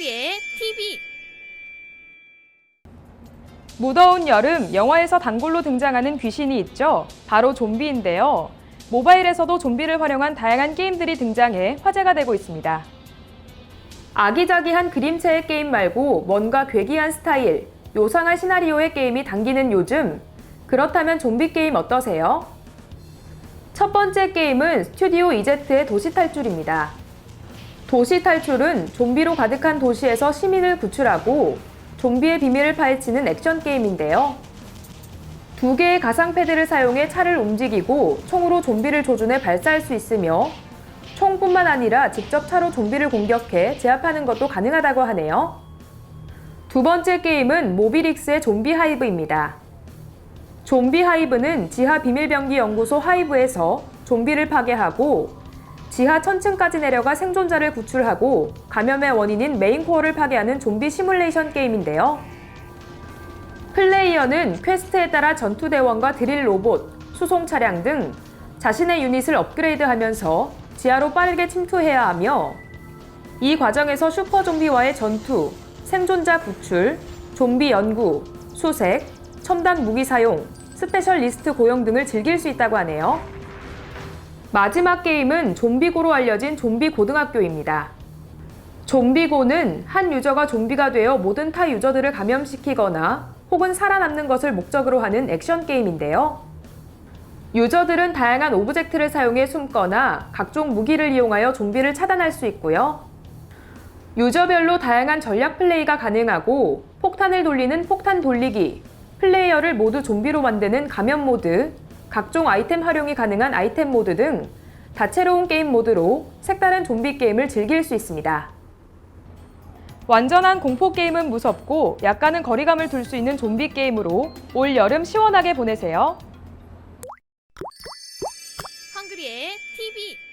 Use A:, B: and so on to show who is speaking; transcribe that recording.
A: 한글이의 TV
B: 무더운 여름 영화에서 단골로 등장하는 귀신이 있죠. 바로 좀비인데요. 모바일에서도 좀비를 활용한 다양한 게임들이 등장해 화제가 되고 있습니다. 아기자기한 그림체의 게임 말고 뭔가 괴기한 스타일, 요상한 시나리오의 게임이 당기는 요즘. 그렇다면 좀비 게임 어떠세요? 첫 번째 게임은 스튜디오 이제트의 도시 탈출입니다. 도시 탈출은 좀비로 가득한 도시에서 시민을 구출하고 좀비의 비밀을 파헤치는 액션 게임인데요. 두 개의 가상 패드를 사용해 차를 움직이고 총으로 좀비를 조준해 발사할 수 있으며 총뿐만 아니라 직접 차로 좀비를 공격해 제압하는 것도 가능하다고 하네요. 두 번째 게임은 모비릭스의 좀비 하이브입니다. 좀비 하이브는 지하 비밀병기 연구소 하이브에서 좀비를 파괴하고 지하 천층까지 내려가 생존자를 구출하고 감염의 원인인 메인 코어를 파괴하는 좀비 시뮬레이션 게임인데요. 플레이어는 퀘스트에 따라 전투대원과 드릴 로봇, 수송 차량 등 자신의 유닛을 업그레이드하면서 지하로 빠르게 침투해야 하며 이 과정에서 슈퍼 좀비와의 전투, 생존자 구출, 좀비 연구, 수색, 첨단 무기 사용, 스페셜 리스트 고용 등을 즐길 수 있다고 하네요. 마지막 게임은 좀비고로 알려진 좀비 고등학교입니다. 좀비고는 한 유저가 좀비가 되어 모든 타 유저들을 감염시키거나 혹은 살아남는 것을 목적으로 하는 액션 게임인데요. 유저들은 다양한 오브젝트를 사용해 숨거나 각종 무기를 이용하여 좀비를 차단할 수 있고요. 유저별로 다양한 전략 플레이가 가능하고 폭탄을 돌리는 폭탄 돌리기, 플레이어를 모두 좀비로 만드는 감염 모드, 각종 아이템 활용이 가능한 아이템 모드 등 다채로운 게임 모드로 색다른 좀비 게임을 즐길 수 있습니다. 완전한 공포 게임은 무섭고 약간은 거리감을 둘 수 있는 좀비 게임으로 올 여름 시원하게 보내세요.
A: 한글이의 TV